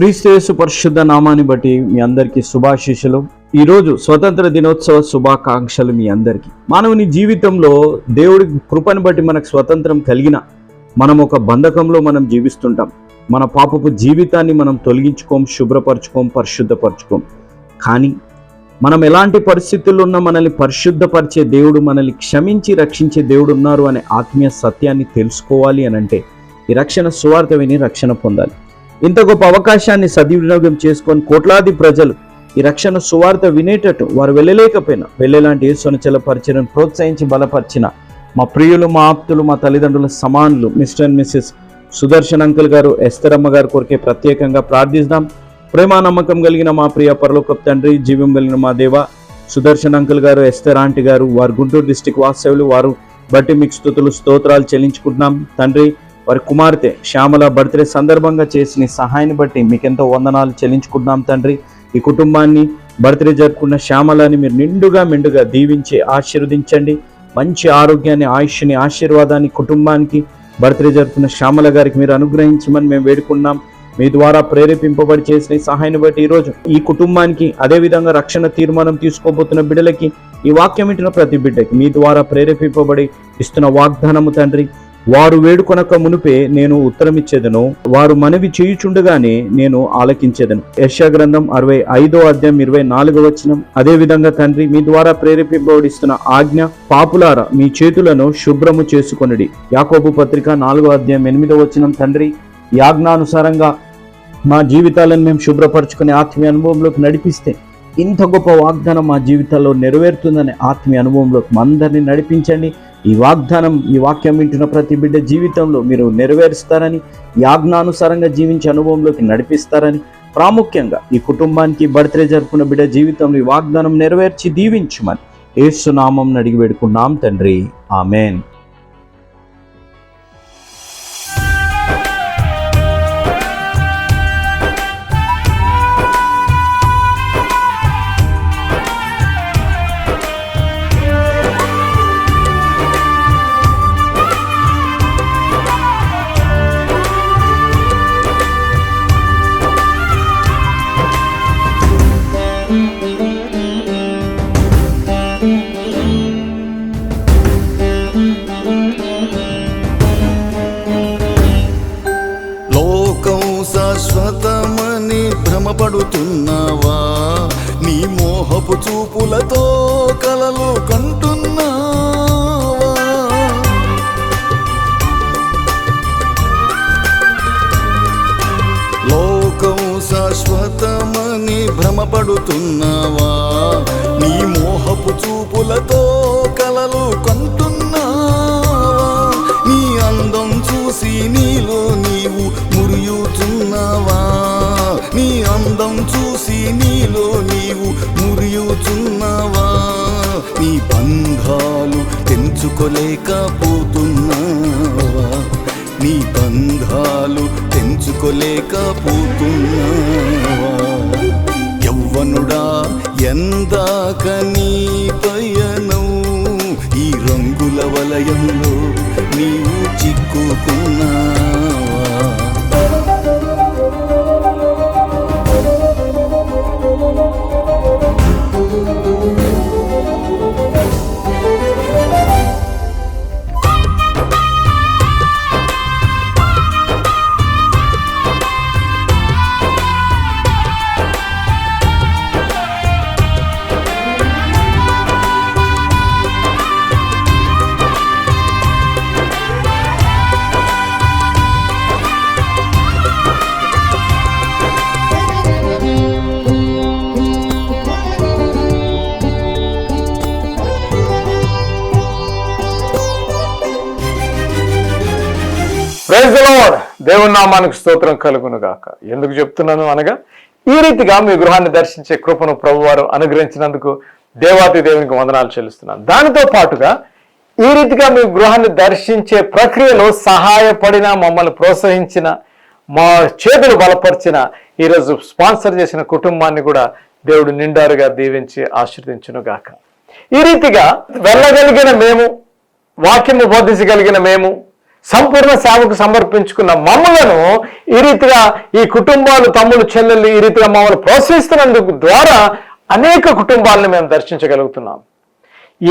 క్రీస్తు పరిశుద్ధ నామాన్ని బట్టి మీ అందరికీ శుభాశీషులు ఈరోజు స్వతంత్ర దినోత్సవ శుభాకాంక్షలు మీ అందరికీ. మానవుని జీవితంలో దేవుడి కృపను బట్టి మనకు స్వతంత్రం కలిగిన మనం ఒక బంధకంలో మనం జీవిస్తుంటాం. మన పాపపు జీవితాన్ని మనం తొలగించుకోం శుభ్రపరచుకోం పరిశుద్ధపరచుకోం. కానీ మనం ఎలాంటి పరిస్థితుల్లో ఉన్న మనల్ని పరిశుద్ధపరిచే దేవుడు మనల్ని క్షమించి రక్షించే దేవుడు ఉన్నారు అనే ఆత్మీయ సత్యాన్ని తెలుసుకోవాలి అని అంటే ఈ రక్షణ సువార్త విని రక్షణ పొందాలి. ఇంత గొప్ప అవకాశాన్ని సద్వినియోగం చేసుకొని కోట్లాది ప్రజలు ఈ రక్షణ సువార్త వినేటట్టు వారు వెళ్ళలేకపోయినా వెళ్ళేలాంటి యేసునచల పరిచయం ప్రోత్సహించి బలపరిచిన మా ప్రియులు మా ఆప్తులు మా తల్లిదండ్రుల సమానులు mister and missus Sudarshan uncle గారు ఎస్తరమ్మ గారి కొరకే ప్రత్యేకంగా ప్రార్థిస్తాం. ప్రేమ నమ్మకం కలిగిన మా ప్రియ పరలోకప్ తండ్రి జీవం కలిగిన మా దేవ సుదర్శన్ అంకుల్ గారు ఎస్తర్ ఆంటీ గారు వారు గుంటూరు డిస్టిక్ వాస్తవులు వారు బట్టి మీకు స్థుతులు స్తోత్రాలు చెల్లించుకుంటున్నాం. తండ్రి వారి కుమార్తె శ్యామల బర్త్డే సందర్భంగా చేసిన సహాయాన్ని బట్టి మీకెంతో వందనాలు చెల్లించుకుంటున్నాం తండ్రి. ఈ కుటుంబాన్ని బర్త్డే జరుపుకున్న శ్యామలని మీరు నిండుగా మెండుగా దీవించి ఆశీర్వదించండి. మంచి ఆరోగ్యాన్ని ఆయుష్ని ఆశీర్వాదాన్ని కుటుంబానికి బర్త్డే జరుపుకున్న శ్యామల గారికి మీరు అనుగ్రహించమని మేము వేడుకున్నాం మీ ద్వారా ప్రేరేపింపబడి చేసిన ఈ సహాయాన్ని బట్టి ఈరోజు ఈ కుటుంబానికి అదేవిధంగా రక్షణ తీర్మానం తీసుకోబోతున్న బిడ్డలకి ఈ వాక్యం వింటున్న ప్రతి బిడ్డకి మీ ద్వారా ప్రేరేపింపబడి ఇస్తున్న వాగ్దానము తండ్రి. వారు వేడుకొనక మునుపే నేను ఉత్తరం ఇచ్చేదను వారు మనవి చేయుచుండగానే నేను ఆలకించేదను. యశా గ్రంథం అరవై ఐదో అధ్యాయం ఇరవై నాలుగో వచనం. అదే విధంగా తండ్రి మీ ద్వారా ప్రేరేపింపబడిస్తున్న ఆజ్ఞ పాపులార మీ చేతులను శుభ్రము చేసుకొనిడి. యాకోబు పత్రిక నాలుగో అధ్యాయం ఎనిమిదో వచనం తండ్రి యాజ్ఞానుసారంగా మా జీవితాలను మేము శుభ్రపరచుకునే ఆత్మీయ అనుభవంలోకి నడిపిస్తే ఇంత గొప్ప వాగ్దానం మా జీవితాల్లో నెరవేరుతుందనే ఆత్మీయ అనుభవంలోకి మా అందరినీ నడిపించండి. ఈ వాగ్దానం ఈ వాక్యం వింటున్న ప్రతి బిడ్డ జీవితంలో మీరు నెరవేరుస్తారని ఈ ఆజ్ఞానుసారంగా జీవించే అనుభవంలోకి నడిపిస్తారని ప్రాముఖ్యంగా ఈ కుటుంబానికి బర్త్డే జరుపుకున్న బిడ్డ జీవితంలో ఈ వాగ్దానం నెరవేర్చి దీవించమని ఏసునామం అడిగి పెడుకున్నాం తండ్రి. ఆమెన్. చూసి నీలో నీవు మురియుచున్నావా? నీ అందం చూసి నీలో నీవు మురియుచున్నావా? నీ బంధాలు తెంచుకోలేకపోతున్నావా? నీ బంధాలు తెంచుకోలేకపోతున్నావా? యవ్వనుడా ఎందాక నీ పయనం ఈ రంగుల వలయంలో నీవు చిక్కుకున్నావా ప్రైజ్ లోడ్ దేవుని నామానికి స్తోత్రం కలుగును గాక ఎందుకు చెప్తున్నాను అనగా ఈ రీతిగా మీ గృహాన్ని దర్శించే కృపను ప్రభువారు అనుగ్రహించినందుకు దేవాతి దేవునికి వందనాలు చెల్లిస్తున్నాను. దానితో పాటుగా ఈ రీతిగా మీ గృహాన్ని దర్శించే ప్రక్రియలో సహాయపడిన మమ్మల్ని ప్రోత్సహించిన మా చేతులు బలపరిచిన ఈరోజు స్పాన్సర్ చేసిన కుటుంబాన్ని కూడా దేవుడు నిండారుగా దీవించి ఆశీర్దించును గాక ఈ రీతిగా వెళ్ళగలిగిన మేము వాక్యము బోధించగలిగిన మేము సంపూర్ణ సేవకు సమర్పించుకున్న మమ్మలను ఈ రీతిగా ఈ కుటుంబాలు తమ్ముడు చెల్లెళ్ళు ఈ రీతిగా మమ్మల్ని ప్రోత్సహిస్తున్నందుకు ద్వారా అనేక కుటుంబాలను మేము దర్శించగలుగుతున్నాం.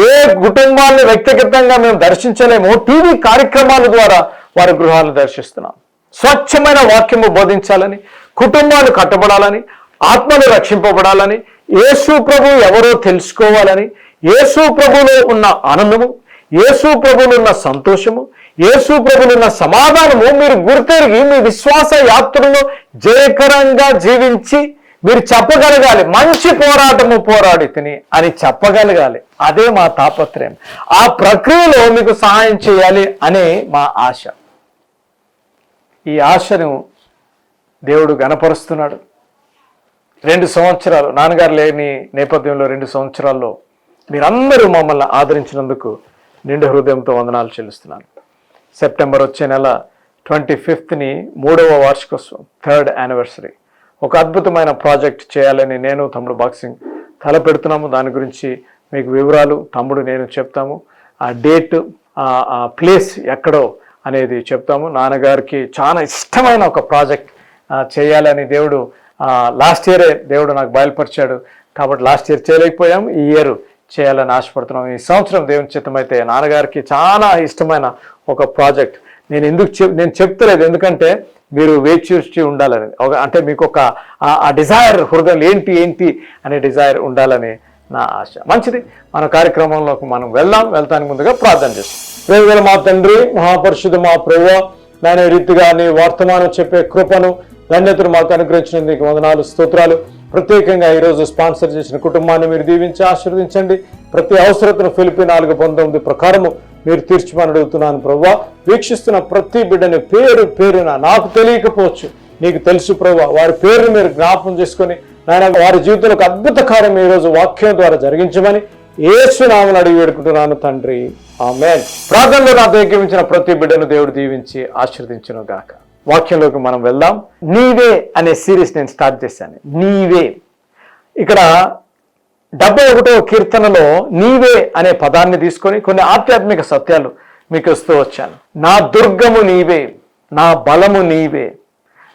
ఏ కుటుంబాలను వ్యక్తిగతంగా మేము దర్శించలేమో టీవీ కార్యక్రమాల ద్వారా వారి గృహాలను దర్శిస్తున్నాం. స్వచ్ఛమైన వాక్యము బోధించాలని కుటుంబాలు కట్టబడాలని ఆత్మలు రక్షింపబడాలని యేసు ప్రభు ఎవరో తెలుసుకోవాలని యేసు ప్రభులో ఉన్న ఆనందము యేసు ప్రభులున్న సంతోషము యేసు ప్రభులున్న సమాధానము మీరు గుర్తెరిగి మీ విశ్వాస యాత్రను జయకరంగా జీవించి మీరు చెప్పగలగాలి. మంచి పోరాటము పోరాడి తిని అని చెప్పగలగాలి. అదే మా తాపత్రయం. ఆ ప్రక్రియలో మీకు సహాయం చేయాలి అనే మా ఆశ. ఈ ఆశను దేవుడు గనపరుస్తున్నాడు రెండు సంవత్సరాలు నాన్నగారు లేని నేపథ్యంలో రెండు సంవత్సరాల్లో మీరందరూ మమ్మల్ని ఆదరించినందుకు నిండు హృదయంతో వందనాలు చెల్లిస్తున్నాను. సెప్టెంబర్ వచ్చే నెల ట్వంటీ ఫిఫ్త్ని మూడవ వార్షికోత్సవం థర్డ్ యానివర్సరీ. ఒక అద్భుతమైన ప్రాజెక్ట్ చేయాలని నేను తమ్ముడు బాక్సింగ్ తలపెడుతున్నాము దాని గురించి మీకు వివరాలు తమ్ముడు నేను చెప్తాము. ఆ డేట్ ఆ ప్లేస్ ఎక్కడో అనేది చెప్తాము. నాన్నగారికి చాలా ఇష్టమైన ఒక ప్రాజెక్ట్ చేయాలని దేవుడు లాస్ట్ ఇయరే దేవుడు నాకు బయలుపరిచాడు. కాబట్టి లాస్ట్ ఇయర్ చేయలేకపోయాము ఈ ఇయర్ చేయాలని ఆశపడుతున్నాం. ఈ సంవత్సరం దేవుని చిత్తమైతే నాన్నగారికి చాలా ఇష్టమైన ఒక ప్రాజెక్ట్. నేను ఎందుకు చెప్ నేను చెప్తలేదు. ఎందుకంటే మీరు వేచి చూసి ఉండాలని. ఒక అంటే మీకు ఒక ఆ- డిజైర్ హృదయం ఏంటి ఏంటి అనే డిజైర్ ఉండాలని నా ఆశ. మంచిది. మన కార్యక్రమంలోకి మనం వెళ్దాం. వెళ్తానికి ముందుగా ప్రార్థన చేస్తాం. ప్రేమగల మా తండ్రి మహాపరుషుడు మా ప్రభు నాయన రీతిగా నీ వర్తమానం చెప్పే కృపను ధన్యతను మాకు అనుగ్రహించినందుకు వందనాలు స్తోత్రాలు. ప్రత్యేకంగా ఈరోజు స్పాన్సర్ చేసిన కుటుంబాన్ని మీరు దీవించి ఆశీర్వదించండి. ప్రతి అవసరతను ఫిలిపి నాలుగు పంతొమ్మిది ప్రకారము మీరు తీర్చమని అడుగుతున్నాను ప్రవ్వా. వీక్షిస్తున్న ప్రతి బిడ్డని పేరు పేరున నాకు తెలియకపోవచ్చు. నీకు తెలుసు ప్రభు వారి పేరును మీరు జ్ఞాపం చేసుకొని నాయన వారి జీవితంలో ఒక అద్భుత కార్యం ఈరోజు వాక్యం ద్వారా జరిగించమని ఏసునామని అడిగి వేడుకుంటున్నాను తండ్రి. ఆమె ప్రార్థనలో నా ఏకీవించిన ప్రతి బిడ్డను దేవుడు దీవించి ఆశీర్దించను గాక వాక్యంలోకి మనం వెళ్దాం. నీవే అనే సిరీస్ నేను స్టార్ట్ చేశాను. నీవే. ఇక్కడ డెబ్బై ఒకటో కీర్తనలో నీవే అనే పదాన్ని తీసుకొని కొన్ని ఆధ్యాత్మిక సత్యాలు మీకు ఇస్తూ వచ్చాను. నా దుర్గము నీవే. నా బలము నీవే.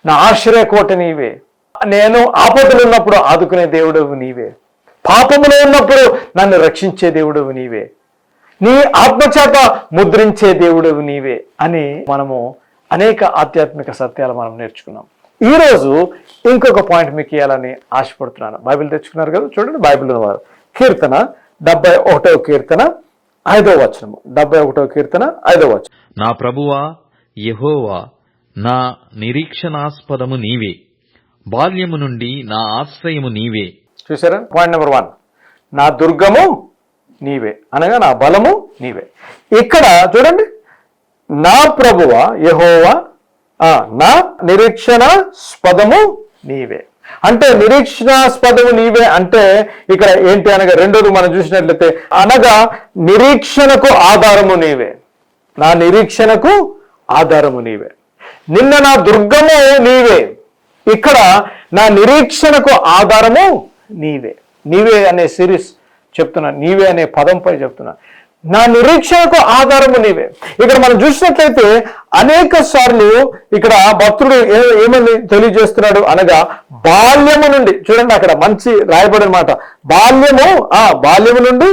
నా ఆశ్రయకోట నీవే. నేను ఆపదలు ఉన్నప్పుడు ఆదుకునే దేవుడవు నీవే. పాపములో ఉన్నప్పుడు నన్ను రక్షించే దేవుడవు నీవే. నీ ఆత్మచేత ముద్రించే దేవుడవు నీవే అని మనము అనేక ఆధ్యాత్మిక సత్యాలు మనం నేర్చుకున్నాం. ఈ రోజు ఇంకొక పాయింట్ మీకు ఇవ్వాలని ఆశపడుతున్నాను. బైబిల్ తెచ్చుకున్నారు కదా? చూడండి బైబిల్ ఉన్నవారు. కీర్తన డెబ్బై ఒకటవ కీర్తన ఐదో వచనము. డెబ్బై ఒకటవ కీర్తన ఐదో వచనం. నా ప్రభువా యెహోవా నా నిరీక్షణాస్పదము నీవే. బాల్యము నుండి నా ఆశ్రయము నీవే. చూసారా? పాయింట్ నెంబర్ వన్ నా దుర్గము నీవే. అనగా నా బలము నీవే. ఇక్కడ చూడండి నా ప్రభువ యహోవా ఆ, నా నిరీక్షణ స్పదము నీవే. అంటే నిరీక్షణాస్పదము నీవే అంటే ఇక్కడ ఏంటి అనగా రెండోది మనం చూసినట్లయితే అనగా నిరీక్షణకు ఆధారము నీవే. నా నిరీక్షణకు ఆధారము నీవే. నిన్న నా దుర్గము నీవే. ఇక్కడ నా నిరీక్షణకు ఆధారము నీవే. నీవే అనే సిరీస్ చెప్తున్నా. నీవే అనే పదంపై చెప్తున్నా. నా నిరీక్షణకు ఆధారము నీవే. ఇక్కడ మనం చూసినట్లయితే అనేక సార్లు ఇక్కడ భక్తుడు ఏమని తెలియజేస్తున్నాడు అనగా బాల్యము నుండి చూడండి అక్కడ మంచి రాయబడిన మాట. బాల్యము ఆ బాల్యము నుండి?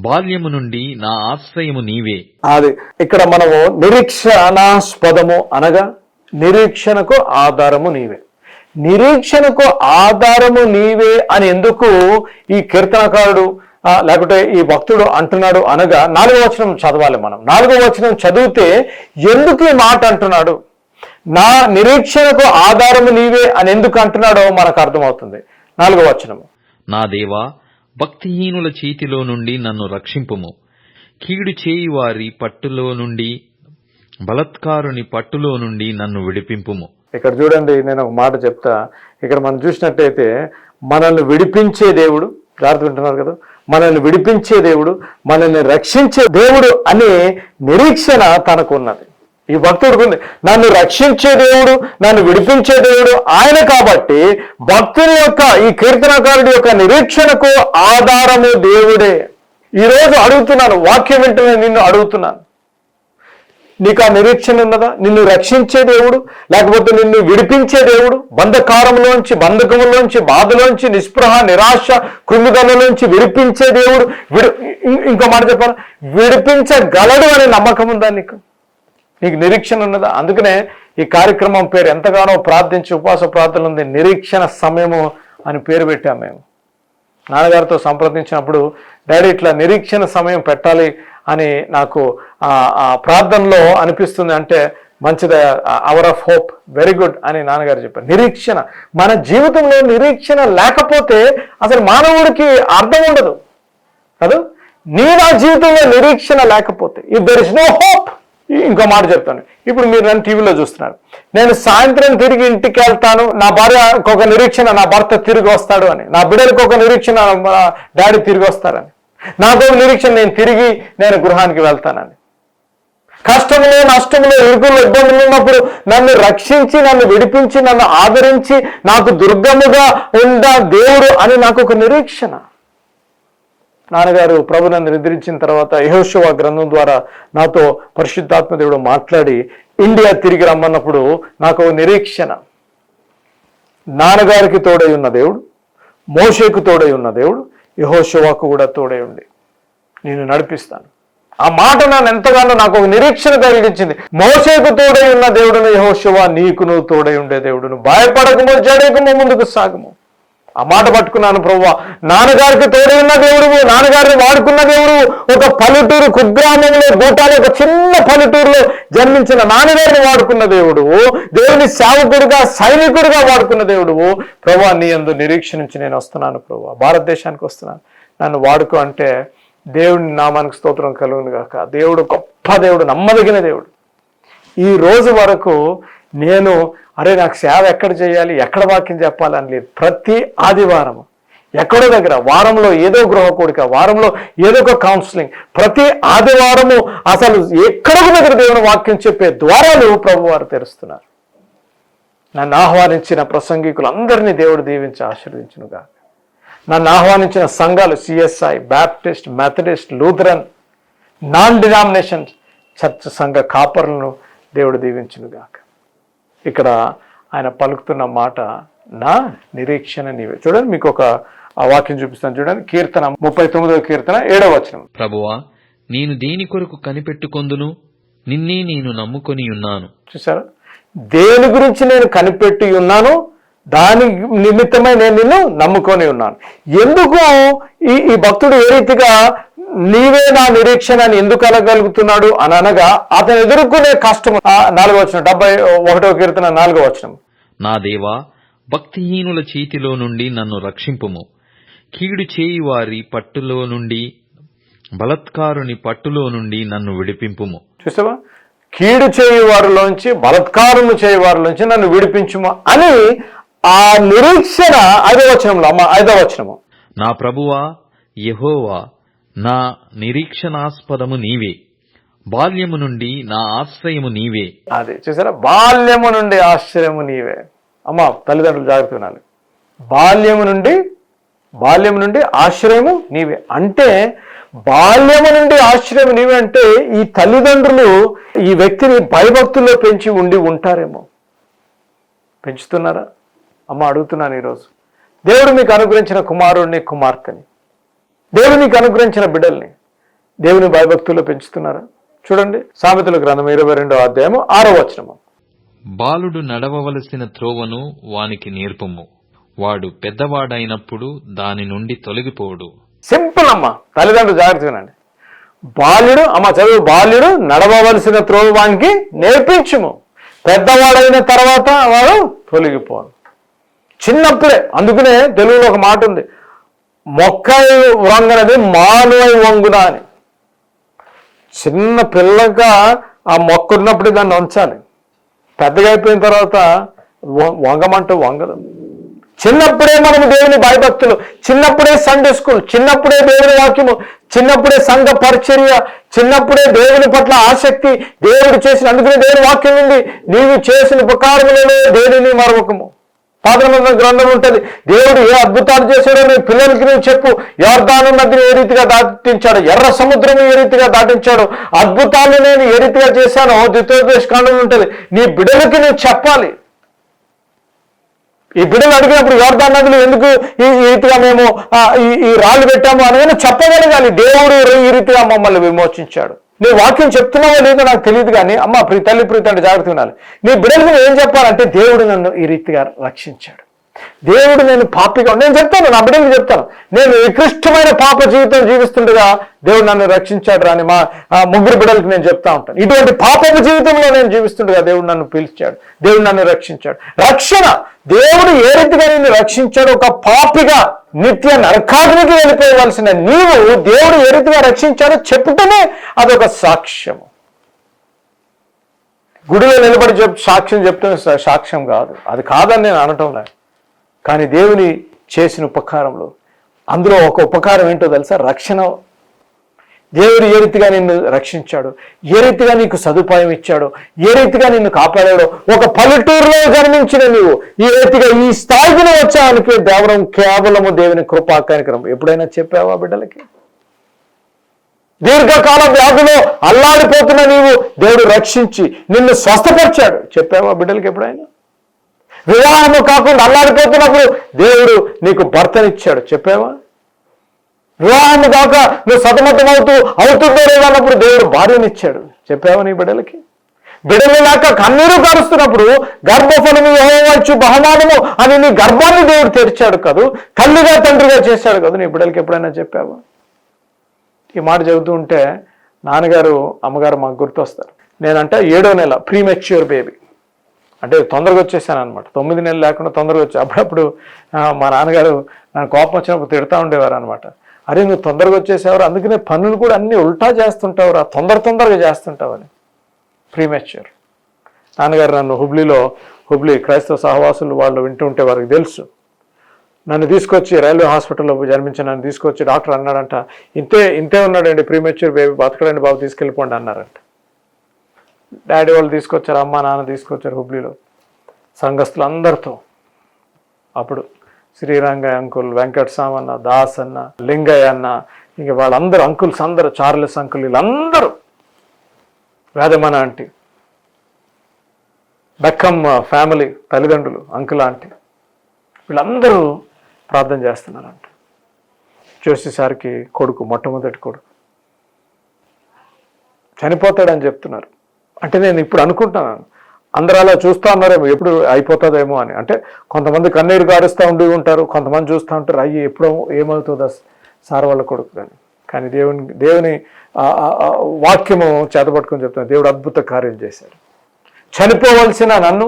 బాల్యము నుండి నా ఆశ్రయము నీవే. అది ఇక్కడ మనము నిరీక్షణాస్పదము అనగా నిరీక్షణకు ఆధారము నీవే. నిరీక్షణకు ఆధారము నీవే అని ఎందుకు ఈ కీర్తనకారుడు లేకపోతే ఈ భక్తుడు అంటున్నాడు అనగా నాలుగో వచనం చదవాలి మనం. నాలుగో వచనం చదివితే ఎందుకు ఈ మాట అంటున్నాడు? నా నిరీక్షణకు ఆధారము నీవే అని ఎందుకు అంటున్నాడో మనకు అర్థమవుతుంది. నాలుగో వచనము. నా దేవా భక్తిహీనుల చేతిలో నుండి నన్ను రక్షింపుము. కీడు చేయి వారి పట్టులో నుండి బలత్కారుని పట్టులో నుండి నన్ను విడిపింపుము. ఇక్కడ చూడండి నేను ఒక మాట చెప్తా. ఇక్కడ మనం చూసినట్టయితే మనల్ని విడిపించే దేవుడు జాగ్రత్త వింటున్నారు కదా మనల్ని విడిపించే దేవుడు మనల్ని రక్షించే దేవుడు అనే నిరీక్షణ తనకు ఉన్నది ఈ భక్తుడికి ఉంది నన్ను రక్షించే దేవుడు నన్ను విడిపించే దేవుడు ఆయన కాబట్టి భక్తుని యొక్క ఈ కీర్తనకారుడి యొక్క నిరీక్షణకు ఆధారము దేవుడే. ఈరోజు అడుగుతున్నాను వాక్యం వెంటనే నిన్ను అడుగుతున్నాను. నీకు ఆ నిరీక్షణ ఉన్నదా? నిన్ను రక్షించే దేవుడు లేకపోతే నిన్ను విడిపించే దేవుడు? బంధకారంలోంచి బంధకములోంచి బాధలోంచి నిస్పృహ నిరాశ కృమిగలలోంచి విడిపించే దేవుడు విడి ఇంకో మాట చెప్పాలి? విడిపించగలడు అనే నమ్మకం ఉందా నీకు? నీకు నిరీక్షణ ఉన్నదా? అందుకనే ఈ కార్యక్రమం పేరు ఎంతగానో ప్రార్థించి ఉపవాస ప్రార్థనలు ఉంది నిరీక్షణ సమయము అని పేరు పెట్టాము మేము. నాన్నగారితో సంప్రదించినప్పుడు డాడీ ఇట్లా నిరీక్షణ సమయం పెట్టాలి అని నాకు ఆ ప్రార్థనలో అనిపిస్తుంది అంటే మంచిది hour of hope very good అని నాన్నగారు చెప్పారు. నిరీక్షణ మన జీవితంలో నిరీక్షణ లేకపోతే అసలు మానవుడికి అర్థం ఉండదు. కాదు నీ నా జీవితంలో నిరీక్షణ లేకపోతే if there is no hope ఇంకో మాట చెప్తాను. ఇప్పుడు మీరు నన్ను టీవీలో చూస్తున్నారు. నేను సాయంత్రం తిరిగి ఇంటికి వెళ్తాను నా భార్య ఒక నిరీక్షణ నా భర్త తిరిగి వస్తాడు అని నా బిడ్డలకు ఒక నిరీక్షణ డాడీ తిరిగి వస్తారని. నాకు నిరీక్షణ నేను తిరిగి నేను గృహానికి వెళ్తానని. కష్టములో నష్టములో ఇరుకులు ఇబ్బందులు ఉన్నప్పుడు నన్ను రక్షించి నన్ను విడిపించి నన్ను ఆదరించి నాకు దుర్గముగా ఉందా దేవుడు అని నాకు ఒక నిరీక్షణ. నాన్నగారు ప్రభు నన్ను నిద్రించిన తర్వాత యహోశివ గ్రంథం ద్వారా నాతో పరిశుద్ధాత్మ దేవుడు మాట్లాడి ఇండియా తిరిగి రమ్మన్నప్పుడు నాకు ఒక నిరీక్షణ. నాన్నగారికి తోడై ఉన్న దేవుడు మోషేకు తోడై ఉన్న దేవుడు యహోశివాకు కూడా తోడే ఉండి. నేను నడిపిస్తాను. ఆ మాట నన్ను ఎంతగానో నాకు ఒక నిరీక్షణ కలిగించింది. మోసేకు తోడై ఉన్న దేవుడును యహోశివ నీకును తోడై ఉండే దేవుడును. భయపడకము జడేకము ముందుకు సాగము. ఆ మాట పట్టుకున్నాను ప్రభు నాన్నగారికి తోడే ఉన్న దేవుడు నాన్నగారిని వాడుకున్న దేవుడు ఒక పల్లెటూరు కుగ్రామంలో గోటాలి ఒక చిన్న పల్లెటూరులో జన్మించిన నాన్నగారిని వాడుకున్న దేవుడు దేవుని సేవకుడుగా సైనికుడుగా వాడుకున్న దేవుడు ప్రభు నీ అందు నిరీక్ష నుంచి నేను వస్తున్నాను ప్రభు భారతదేశానికి వస్తున్నాను. నన్ను వాడుకో అంటే దేవుని నామానికి స్తోత్రం కలుగును గాక. దేవుడు గొప్ప దేవుడు నమ్మదగిన దేవుడు. ఈ రోజు వరకు నేను అరే నాకు సేవ ఎక్కడ చేయాలి ఎక్కడ వాక్యం చెప్పాలని లేదు. ప్రతి ఆదివారం ఎక్కడో దగ్గర వారంలో ఏదో గృహ కూడిక వారంలో ఏదో ఒక కౌన్సిలింగ్ ప్రతి ఆదివారము అసలు ఎక్కడొక దగ్గర దేవుని వాక్యం చెప్పే ద్వారాలు ప్రభు వారు తెరుస్తున్నారు. నన్ను ఆహ్వానించిన ప్రసంగికులందరినీ దేవుడు దీవించి ఆశీర్వించునుగా నన్ను ఆహ్వానించిన సంఘాలు CSI Baptist Methodist Lutheran non denomination church సంఘ కాపర్లను దేవుడు దీవించునుగా ఇక్కడ ఆయన పలుకుతున్న మాట నా నిరీక్షణ నీవే. చూడండి మీకు ఒక ఆ వాక్యం చూపిస్తాను. చూడండి కీర్తన ముప్పై తొమ్మిదవ కీర్తన ఏడవ వచనం ప్రభువా నేను దేని కొరకు కనిపెట్టుకొందును నిన్నే నేను నమ్ముకొని ఉన్నాను. చూసారా దేని గురించి నేను కనిపెట్టి ఉన్నాను దాని నిమిత్తమై నేను నిన్ను నమ్ముకొని ఉన్నాను. ఎందుకు ఈ ఈ భక్తుడు ఏ రీతిగా నీవే నా నిరీక్షణ అని ఎందుకు అనగలుగుతున్నాడు అని అనగా అతను ఎదుర్కొనే కష్టం నాలుగో వచ్చిన డెబ్బై ఒకటో కీర్తన నాలుగో వచనం. నా దేవా భక్తిహీనుల చేతిలో నుండి నన్ను రక్షింపుము. కీడు చేయువారి పట్టులో నుండి బలత్కారుని పట్టులో నుండి నన్ను విడిపింపుము. చూసావా? కీడు చేయువారిలోంచి బలత్కారము చేయువారిలోంచి నన్ను విడిపించుము అని ఆ నిరీక్షణ ఐదో వచనంలో అమ్మ ఐదో వచనము. నా ప్రభువా యెహోవా నా నిరీక్షణాస్పదము నీవే. బాల్యము నుండి నా ఆశ్రయము నీవే. అది చూసారా? బాల్యము నుండి ఆశ్రయము నీవే. అమ్మ తల్లిదండ్రులు జాగ్రత్త వినాలి బాల్యము నుండి బాల్యము నుండి ఆశ్రయము నీవే. అంటే బాల్యము నుండి ఆశ్రయం నీవే అంటే ఈ తల్లిదండ్రులు ఈ వ్యక్తిని భయభక్తుల్లో పెంచి ఉండి ఉంటారేమో. పెంచుతున్నారా? అమ్మ అడుగుతున్నాను ఈరోజు. దేవుడు మీకు అనుగ్రహించిన కుమారుడిని కుమార్తెని. దేవుడు నీకు అనుగ్రహించిన బిడ్డల్ని దేవుని భయభక్తుల్లో పెంచుతున్నారా? చూడండి సామెతల గ్రంథం ఇరవై రెండో అధ్యాయము ఆరో వచనము. బాలుడు నడవవలసిన త్రోవను వానికి నేర్పుము. వాడు పెద్దవాడైనప్పుడు దాని నుండి తొలగిపోడు సింపుల్ అమ్మ తల్లిదండ్రులు జాగ్రత్త వినండి. బాల్యుడు అమ్మ చదువు బాల్యుడు నడవవలసిన త్రోవ వానికి నేర్పించుము. పెద్దవాడైన తర్వాత వాడు తొలగిపోను. చిన్నప్పుడే అందుకనే తెలుగులో ఒక మాట ఉంది. మొక్క వంగనది మానవ వంగున అని. చిన్న పిల్లగా ఆ మొక్క ఉన్నప్పుడు దాన్ని ఉంచాలి పెద్దగా అయిపోయిన తర్వాత వంగమంటూ వంగదు. చిన్నప్పుడే మనము దేవుని భయభక్తులు చిన్నప్పుడే సండే స్కూల్ చిన్నప్పుడే దేవుని వాక్యము చిన్నప్పుడే సంఘ పరిచర్య చిన్నప్పుడే దేవుని పట్ల ఆసక్తి దేవుడు చేసిన అందుకనే దేవుని వాక్యం ఉంది. నీవు చేసిన ఉపకారములలో దేవుని మరొకము పాదమంత్ర గ్రంథం ఉంటుంది. దేవుడు ఏ అద్భుతాలు చేశాడో నీ పిల్లలకి నువ్వు చెప్పు. యోర్ధాను నదిని ఏ రీతిగా దాటించాడు? ఎర్ర సముద్రం ఏ రీతిగా దాటించాడు? అద్భుతాలు నేను ఏ రీతిగా చేశానో ద్వితీయోపదేశ కాండం ఉంటుంది. నీ బిడ్డలకి నువ్వు చెప్పాలి. ఈ బిడ్డలు అడిగినప్పుడు యోర్దాన్ నదులు ఎందుకు ఈ రీతిగా మేము ఈ ఈ రాళ్ళు పెట్టాము అని చెప్పగలగాలి. దేవుడు ఈ రీతిగా మమ్మల్ని విమోచించాడు. నీ వాక్యం చెప్తున్నావో లేదో నాకు తెలియదు కానీ అమ్మ ప్రీ తల్లి ప్రీతి అంటే జాగ్రత్త వినాలి నీ బిడ్డలకు ఏం చెప్పాలంటే దేవుడు నన్ను ఈ రీతిగా రక్షించాడు. దేవుడు నేను పాపిగా నేను చెప్తాను నా బిడ్డలకు చెప్తాను. నేను నికృష్టమైన పాప జీవితం జీవిస్తుండగా దేవుడు నన్ను రక్షించాడు అని మా ముగ్గురు బిడ్డలకు నేను చెప్తా ఉంటాను. ఇటువంటి పాపపు జీవితంలో నేను జీవిస్తుండగా దేవుడు నన్ను పిలిచాడు. దేవుడు నన్ను రక్షించాడు. రక్షణ! దేవుడు ఏ రీతిగా నేను రక్షించాడు? ఒక పాపిగా నిత్య నరకాగ్నికి వెళ్ళిపోవలసిన నీవు దేవుడు ఏ రీతిగా రక్షించాడో చెప్పుటమే అదొక సాక్ష్యము. గుడిలో నిలబడి చెప్ సాక్ష్యం చెప్తున్న సాక్ష్యం కాదు. అది కాదని నేను అనటం లేదు కానీ దేవుని చేసిన ఉపకారంలో అందులో ఒక ఉపకారం ఏంటో తెలుసా? రక్షణ దేవుడు ఏ రీతిగా నిన్ను రక్షించాడు? ఏ రీతిగా నీకు సదుపాయం ఇచ్చాడు? ఏ రీతిగా నిన్ను కాపాడాడో? ఒక పల్లెటూరులో జన్మించిన నీవు ఈ రీతిగా ఈ స్థాయికి వచ్చానికి దేవరం కేవలము దేవుని కృపా కార్యక్రమం. ఎప్పుడైనా చెప్పావా బిడ్డలకి? దీర్ఘకాల వ్యాధిలో అల్లాడిపోతున్న నీవు దేవుడు రక్షించి నిన్ను స్వస్థపరిచాడు. చెప్పావా బిడ్డలకి ఎప్పుడైనా? వివాహము కాకుండా అల్లాడిపోతున్నప్పుడు దేవుడు నీకు భర్తనిచ్చాడు. చెప్పావా? వివాహాన్ని కాక నువ్వు సతమతం అవుతూ అవుతుందో లేదో అన్నప్పుడు దేవుడు భార్యనిచ్చాడు. చెప్పావా నీ బిడ్డలకి? బిడ్డలు లేక కన్నీరు కరుస్తున్నప్పుడు గర్భఫలము యెహోవాచ్చు బహుమానము అని నీ గర్భాన్ని దేవుడు తెరిచాడు కదూ? తల్లిగా తండ్రిగా చేశాడు కదా? నీ బిడ్డలకి ఎప్పుడైనా చెప్పావా? ఈ మాట చెబుతూ ఉంటే నాన్నగారు అమ్మగారు మాకు గుర్తొస్తారు. నేనంటే ఏడో నెల ప్రీమెచ్యూర్ బేబీ అంటే తొందరగా వచ్చేసాను అనమాట తొమ్మిది నెలలు లేకుండా తొందరగా వచ్చి అప్పుడప్పుడు మా నాన్నగారు నాకు కోపం వచ్చినప్పుడు తిడతా ఉండేవారు అనమాట అరే నువ్వు తొందరగా వచ్చేసేవారు. అందుకనే పనులు కూడా అన్నీ ఉల్టా చేస్తుంటావు రా తొందర తొందరగా చేస్తుంటావు అని. ప్రీమెచ్యూర్ నాన్నగారు నన్ను హుబ్లీలో హుబ్లీ క్రైస్తవ సహవాసులు వాళ్ళు వింటూ ఉంటే వారికి తెలుసు. నన్ను తీసుకొచ్చి రైల్వే హాస్పిటల్లో జన్మించి నన్ను తీసుకొచ్చి డాక్టర్ అన్నాడంట. ఇంతే ఇంతే ఉన్నాడండి ప్రీమెచ్యూర్ బేబీ బతకడండి బాబు తీసుకెళ్ళిపోండి అన్నారంట. డాడీ వాళ్ళు తీసుకొచ్చారు అమ్మ నాన్న తీసుకొచ్చారు హుబ్లీలో. సంఘస్థులు అందరితో అప్పుడు శ్రీరంగయ్య అంకుల్ వెంకట అన్న దాస్ అన్న లింగయ్య అన్న ఇంక వాళ్ళందరూ అంకుల్స్ అందరూ చార్లెస్ అంకుల్ వీళ్ళందరూ వేదమన ఆంటీ బెక్కమ్ ఫ్యామిలీ తల్లిదండ్రులు అంకుల్ ఆంటీ వీళ్ళందరూ ప్రార్థన చేస్తున్నారంట. జోషి కొడుకు మొట్టమొదటి కొడుకు. చనిపోతాడని చెప్తున్నారు. అంటే నేను ఇప్పుడు అనుకుంటున్నాను. అందరూ అలా చూస్తూ ఉన్నారేమో ఎప్పుడు అయిపోతుందేమో అని. అంటే కొంతమంది కన్నీరు గారుస్తూ ఉండి ఉంటారు కొంతమంది చూస్తూ ఉంటారు అయ్యి ఎప్పుడో ఏమవుతుందా సార్ వాళ్ళ కొడుకు కానీ కానీ దేవుని దేవుని వాక్యము చేతపట్టుకొని చెప్తున్నాను దేవుడు అద్భుత కార్యం చేశాడు. చనిపోవలసిన నన్ను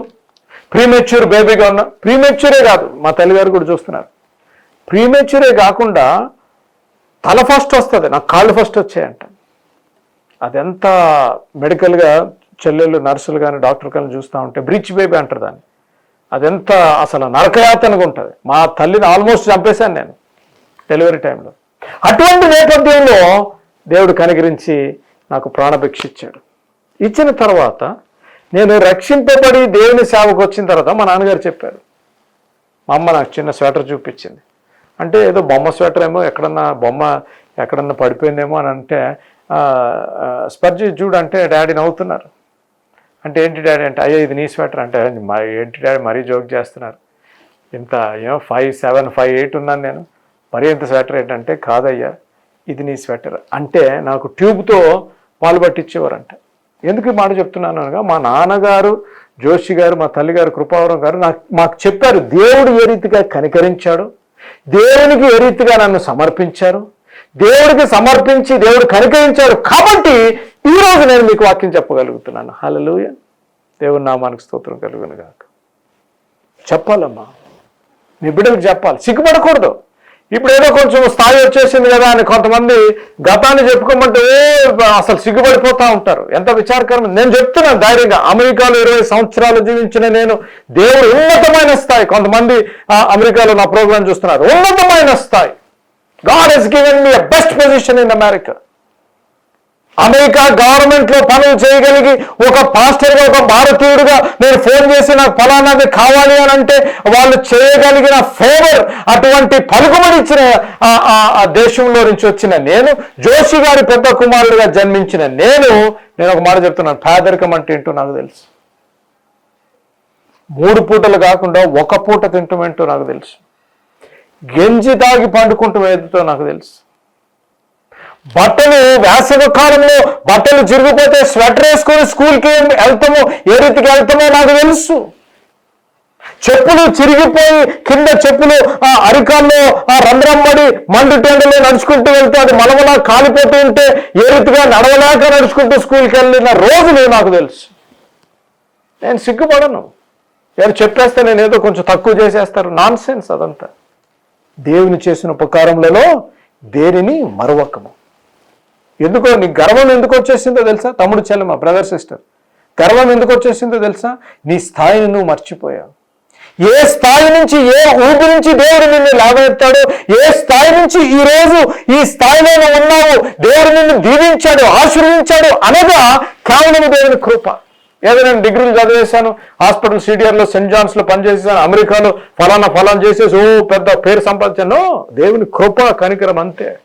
ప్రీమెచ్యూర్ బేబీగా ఉన్న ప్రీమెచ్యూరే కాదు మా తల్లిగారు కూడా చూస్తున్నారు. ప్రీమెచ్యూరే కాకుండా తల ఫస్ట్ వస్తుంది నాకు కాళ్ళు ఫస్ట్ వచ్చాయంట. అదెంత మెడికల్గా చెల్లెళ్ళు నర్సులు కానీ డాక్టర్ కానీ చూస్తూ ఉంటే బ్రిడ్జ్ బేబీ అంటారు దాన్ని. అదెంత అసలు నరకయాతనగా ఉంటుంది. మా తల్లిని ఆల్మోస్ట్ చంపేశాను నేను డెలివరీ టైంలో. అటువంటి నేపథ్యంలో దేవుడు కనికరించి నాకు ప్రాణభిక్ష ఇచ్చాడు. ఇచ్చిన తర్వాత నేను రక్షింపబడి దేవుని సేవకు వచ్చిన తర్వాత మా నాన్నగారు చెప్పారు మా అమ్మ నాకు చిన్న స్వెటర్ చూపించింది. అంటే ఏదో బొమ్మ స్వెటర్ ఏమో ఎక్కడన్నా బొమ్మ ఎక్కడన్నా పడిపోయిందేమో అని అంటే స్పర్జి చూడంటే చూడు అంటే డాడీ నవ్వుతున్నారు. అంటే ఏంటి డాడీ అంటే అయ్యో ఇది నీ స్వెటర్ అంటే ఏంటి డాడీ మరీ జోక్ చేస్తున్నారు. ఇంత ఏమో ఫైవ్ సెవెన్ ఫైవ్ ఎయిట్ ఉన్నాను నేను. మరీ ఇంత స్వెటర్ ఏంటంటే కాదయ్యా ఇది నీ స్వెటర్. అంటే నాకు ట్యూబ్తో పాలు పట్టించేవారంట. ఎందుకు మాట చెప్తున్నాను అనగా మా నాన్నగారు జోషి గారు మా తల్లిగారు కృపావరం గారు నాకు మాకు చెప్పారు దేవుడు ఏ రీతిగా కనికరించాడు దేవునికి ఏ రీతిగా నన్ను సమర్పించారు దేవుడికి సమర్పించి దేవుడు కనికరించాడు కాబట్టి ఈ రోజు నేను మీకు వాక్యం చెప్పగలుగుతున్నాను. హలలుయ దేవుని నామానికి స్తోత్రం కలుగును కాక చెప్పాలమ్మా. మీ బిడ్డలకు చెప్పాలి. సిగ్గుపడకూడదు. ఇప్పుడు ఏదో కొంచెం స్థాయి వచ్చేసింది కదా అని కొంతమంది గతాన్ని చెప్పుకోమంటే అసలు సిగ్గుపడిపోతూ ఉంటారు. ఎంత విచారకరం నేను చెప్తున్నాను ధైర్యంగా. అమెరికాలో ఇరవై సంవత్సరాలు జీవించిన నేను దేవుడు ఉన్నతమైన స్థాయి. కొంతమంది అమెరికాలో నా ప్రోగ్రాం చూస్తున్నారు. ఉన్నతమైన స్థాయి. God he's given me best position in America America గవర్నమెంట్లో పనులు చేయగలిగి ఒక పాస్టర్గా ఒక భారతీయుడిగా నేను ఫోన్ చేసి నాకు ఫలానాది కావాలి అని అంటే వాళ్ళు చేయగలిగిన ఫేవర్ అటువంటి పలుకుబడి ఇచ్చిన ఆ- ఆ దేశంలో నుంచి వచ్చిన నేను జోషి గారి పెద్ద కుమారుడిగా జన్మించిన నేను నేను ఒక మాట చెప్తున్నాను పేదరికం అంటే ఏంటో నాకు తెలుసు. మూడు పూటలు కాకుండా ఒక పూట తింటమేంటో నాకు తెలుసు. గెంజి తాగి పండుకుంటూ ఏదో నాకు తెలుసు. బట్టలు వేసవి కాలంలో బట్టలు చిరిగిపోతే స్వెటర్ వేసుకొని స్కూల్కి వెళ్తామో? ఏ రీతికి వెళ్తామో నాకు తెలుసు. చెప్పులు చిరిగిపోయి కింద చెప్పులు ఆ అరికాల్లో ఆ రంధ్రం పడి మండు టెండలో నడుచుకుంటూ వెళ్తే అది మలమలా కాలిపోతూ ఉంటే ఏ రీతిగా నడవలేక నడుచుకుంటూ స్కూల్కి వెళ్ళిన రోజులు నాకు తెలుసు. నేను సిగ్గుపడను. ఎవరు చెప్పేస్తే నేను ఏదో కొంచెం తక్కువ చేసేస్తారు. నాన్ సెన్స్ అదంతా. దేవుని చేసిన ఉపకారములలో దేనిని మరవకము. ఎందుకో నీ గర్వం ఎందుకు వచ్చేసిందో తెలుసా? తమ్ముడు చెల్లెమ్మ బ్రదర్ సిస్టర్ గర్వం ఎందుకు వచ్చేసిందో తెలుసా? నీ స్థాయిని నువ్వు మర్చిపోయావు. ఏ స్థాయి నుంచి ఏ ఊపి నుంచి దేవుడు నిన్ను లాగెత్తాడు ఏ స్థాయి నుంచి ఈ రోజు ఈ స్థాయిలో ఉన్నావు దేవుడు నిన్ను దీవించాడు ఆశీర్వదించాడు అనగా కేవలం దేవుని కృప. ఏదో నేను డిగ్రీలు చదివేశాను హాస్పిటల్ సీడియర్లో సెంట్ జాన్స్లో అమెరికాలో ఫలానా ఫలానా చేసేసి ఓ పెద్ద పేరు సంపాదించాను. దేవుని కృప కనికరం అంతే.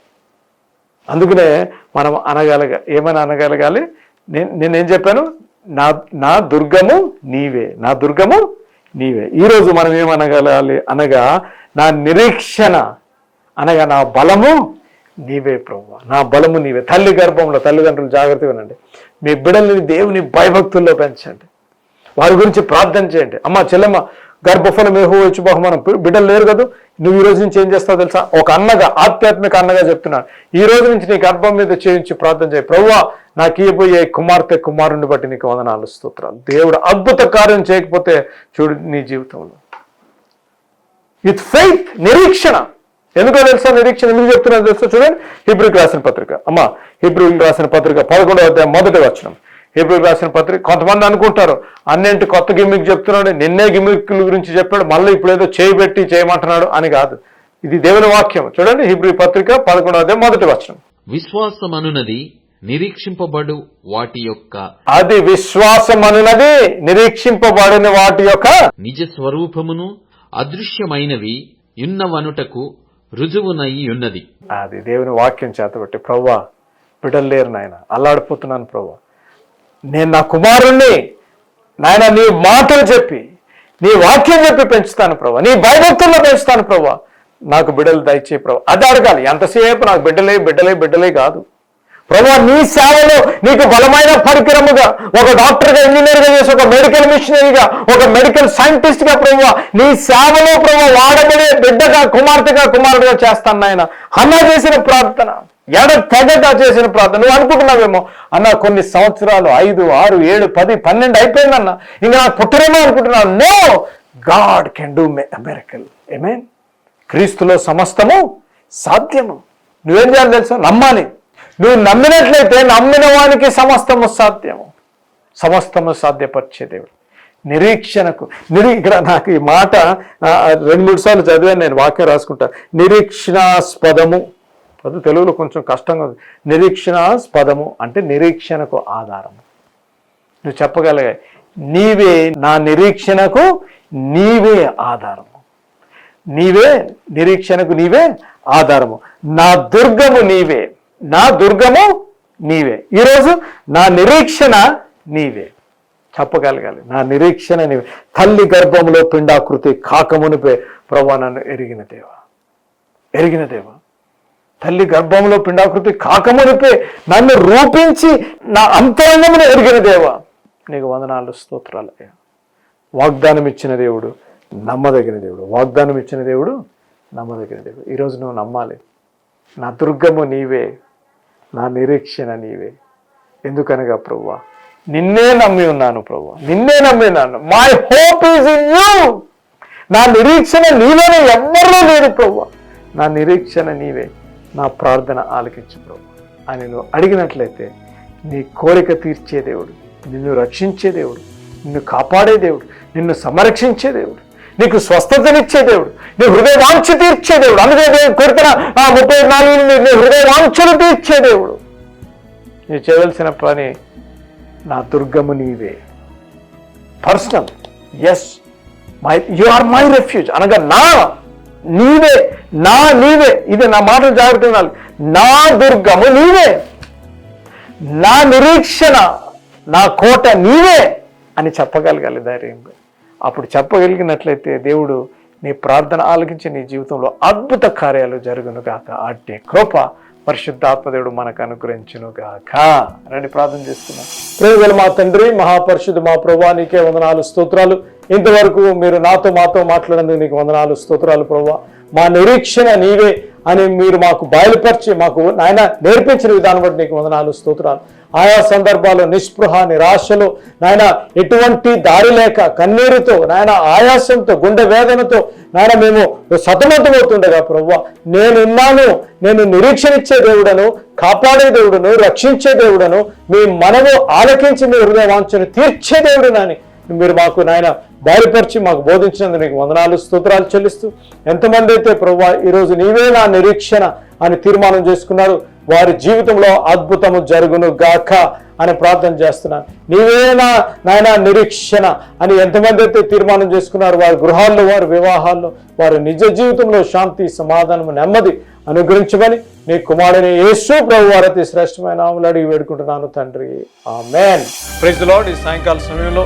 అందుకనే మనం అనగలగ ఏమని అనగలగాలి? నేను నేనేం చెప్పాను? నా నా దుర్గము నీవే. నా దుర్గము నీవే. ఈరోజు మనం ఏమనగలాలి అనగా నా నిరీక్షణ. అనగా నా బలము నీవే ప్రభు నా బలము నీవే. తల్లి గర్భంలో తల్లిదండ్రులు జాగ్రత్తగా వినండి మీ బిడ్డల్ని దేవుని భయభక్తుల్లో పెంచండి. వారి గురించి ప్రార్థన చేయండి. అమ్మ చెల్లెమ్మ గర్భఫలం ఏహో వచ్చి బహుమానం? బిడ్డలు లేరు కదా? నువ్వు ఈ రోజు నుంచి ఏం చేస్తావు తెలుసా? ఒక అన్నగా ఆధ్యాత్మిక అన్నగా చెప్తున్నాను ఈ రోజు నుంచి నీ గర్భం మీద చేయించి ప్రార్థన చేయి. ప్రవ్వా నాకు ఇవ్వబోయే కుమార్తె కుమారుని బట్టి నీకు వందనాలు స్తోత్రాలు. దేవుడు అద్భుత కార్యం చేయకపోతే చూడు నీ జీవితంలో. విత్ ఫెయిత్ నిరీక్షణ. ఎందుకో తెలుసా నిరీక్షణ? ఎందుకు చెప్తున్నా తెలుసా చూడండి? హిబ్రిక్ రాసిన పత్రిక. అమ్మ హిబ్రిక్ రాసిన పత్రిక పదకొండవ అధ్యాయం మొదటి వచనం. హిబ్రిక్ రాసిన పత్రిక కొంతమంది అనుకుంటారు అన్నింటి కొత్త గిమ్మిక్ చెప్తున్నాడు నిన్నే గిమ్మిక్ల గురించి చెప్పాడు మళ్ళీ ఇప్పుడు ఏదో చేయబెట్టి చేయమంటున్నాడు అని కాదు. ఇది దేవుని వాక్యం. చూడండి హిబ్రి పత్రిక పదకొండవ అధ్యాయం మొదటి వచనం. విశ్వాసమనునది నిరీక్షింపబడు వాటి యొక్క అది విశ్వాసం అనున్నది నిరీక్షింపబడిన వాటి యొక్క నిజ స్వరూపమును అదృశ్యమైనవి యున్నవనుటకు రుజువునై ఉన్నది. అది దేవుని వాక్యం చేతబట్టి ప్రవ్వా బిడ్డలు లేరు నాయన. అల్లాడిపోతున్నాను ప్రవ్వా. నేను నా కుమారుణ్ణి నాయన నీ మాటలు చెప్పి నీ వాక్యం చెప్పి పెంచుతాను ప్రభా నీ భయభక్తుల్లో పెంచుతాను ప్రభా నాకు బిడ్డలు దయచే ప్రభా అది అడగాలి. ఎంతసేపు నాకు బిడ్డలే బిడ్డలే బిడ్డలే కాదు. ప్రభు నీ సేవలో నీకు బలమైన పరికరముగా ఒక డాక్టర్గా ఇంజనీర్గా చేసి ఒక మెడికల్ మిషనరీగా ఒక మెడికల్ సైంటిస్ట్గా ప్రభు నీ సేవలో ప్రభు వాడబడే బిడ్డగా కుమార్తెగా కుమారుడుగా చేస్తాను నాయన. అన్న చేసిన ప్రార్థన ఎడ తెగట చేసిన ప్రార్థన నువ్వు అనుకుంటున్నావేమో? అన్న కొన్ని సంవత్సరాలు ఐదు ఆరు ఏడు పది పన్నెండు అయిపోయిందన్న. ఇంకా నాకు పుట్టరేమో అనుకుంటున్నాను no God can do miracle amen క్రీస్తులో సమస్తము సాధ్యము. నువ్వేం చేయాలి తెలుసా? నమ్మాలి. నువ్వు నమ్మినట్లయితే నమ్మిన వానికి సమస్తము సాధ్యము. సమస్తము సాధ్యపరిచే దేవుడు. నిరీక్షణకు నిరీ ఇక్కడ నాకు ఈ మాట రెండు మూడు సార్లు చదివాను నేను వాక్యం రాసుకుంటా. నిరీక్షణాస్పదము. అది తెలుగులో కొంచెం కష్టంగా ఉంది. నిరీక్షణాస్పదము అంటే నిరీక్షణకు ఆధారము. నువ్వు చెప్పగలిగా నీవే నా నిరీక్షణకు నీవే ఆధారము. నీవే నిరీక్షణకు నీవే ఆధారము. నా దుర్గము నీవే. నా దుర్గము నీవే. ఈరోజు నా నిరీక్షణ నీవే. చెప్పగలగాలి. నా నిరీక్షణ నీవే. తల్లి గర్భంలో పిండాకృతి కాకమునిపే ప్రభా నన్ను ఎరిగిన దేవ. ఎరిగిన దేవ. తల్లి గర్భంలో పిండాకృతి కాకమునిపే నన్ను రూపించి నా అంతరంగమును ఎరిగిన దేవ. నీకు వందనాలు స్తోత్రాలు వాగ్దానం ఇచ్చిన దేవుడు నమ్మదగిన దేవుడు. వాగ్దానం ఇచ్చిన దేవుడు నమ్మదగిన దేవుడు. ఈరోజు నువ్వు నమ్మాలి. నా దుర్గము నీవే. నా నిరీక్షణ నీవే. ఎందుకనగా ప్రవ్వా? నిన్నే నమ్మి ఉన్నాను ప్రవ్వా. నిన్నే నమ్మి ఉన్నాను. My hope is in you నా నిరీక్షణ నీలోనే ఎవ్వరిలో లేదు ప్రవ్వా. నా నిరీక్షణ నీవే. నా ప్రార్థన ఆలకించు ప్రభు అని నువ్వు అడిగినట్లయితే నీ కోరిక తీర్చే దేవుడు నిన్ను రక్షించే దేవుడు నిన్ను కాపాడే దేవుడు నిన్ను సంరక్షించే దేవుడు. నీకు స్వస్థతనిచ్చే దేవుడు. నీ హృదయ వాంఛ తీర్చే దేవుడు. అందుకే దేవుడు కొడుతున్న ఆ ముప్పై నాలుగు నీ హృదయ వాంఛలు తీర్చే దేవుడు. నువ్వు చేయవలసిన పని నా దుర్గము నీవే. Personal as my you are my refuge అనగా నా నీవే. నా నీవే. ఇది నా మాటలు జాగ్రత్త వినాలి. నా దుర్గము నీవే. నా నిరీక్షణ నా కోట నీవే అని చెప్పగలగాలి ధైర్యంగా. అప్పుడు చెప్పగలిగినట్లయితే దేవుడు నీ ప్రార్థన ఆలకించి నీ జీవితంలో అద్భుత కార్యాలు జరుగును గాక అట్టి కృప పరిశుద్ధాత్మదేవుడు మనకు అనుగ్రహించును గాక రండి ప్రార్థన చేసుకున్నాం ప్రేమగల మా తండ్రి మహాపరిశుద్ధ మా ప్రభా నీకే వందనాలు స్తోత్రాలు. ఇంతవరకు మీరు నాతో మాతో మాట్లాడినందుకు నీకు వందనాలు స్తోత్రాలు ప్రభా. మా నిరీక్షణ నీవే అని మీరు మాకు బయలుపరిచి మాకు నాయన నేర్పించిన విధానం బట్టి నీకు వందనాలు స్తోత్రాలు. ఆయా సందర్భాల్లో నిస్పృహ నిరాశలు నాయన ఎటువంటి దారి లేక కన్నీరుతో నాయన ఆయాసంతో గుండె వేదనతో నాయన మేము సతమతమవుతుండగా ప్రభు నేనున్నాను నేను నిరీక్షణ ఇచ్చే దేవుడను కాపాడే దేవుడును రక్షించే దేవుడను మీ మనము ఆలకించి మీ హృదయ వాంఛను తీర్చే దేవుడునని మీరు మాకు నాయన బయలుపరిచి మాకు బోధించినందుకు నీకు వందనాలు స్తోత్రాలు చెల్లిస్తూ ఎంతమంది అయితే ప్రభు ఈరోజు నీవే నా నిరీక్షణ అని తీర్మానం చేసుకున్నారు. వారి జీవితంలో అద్భుతము జరుగును గాక అని ప్రార్థన చేస్తున్నాను నీవేనా నాయన నిరీక్షణ అని ఎంతమంది అయితే తీర్మానం చేసుకున్నారు. వారి గృహాల్లో వారి వివాహాల్లో వారి నిజ జీవితంలో శాంతి సమాధానము నెమ్మది అనుగ్రహించమని నీ కుమారుని యేసు ప్రభు వారి శ్రేష్టమైన అడిగి వేడుకుంటున్నాను తండ్రి. ఆ మేన్ లార్డ్. ఈ సాయంకాల సమయంలో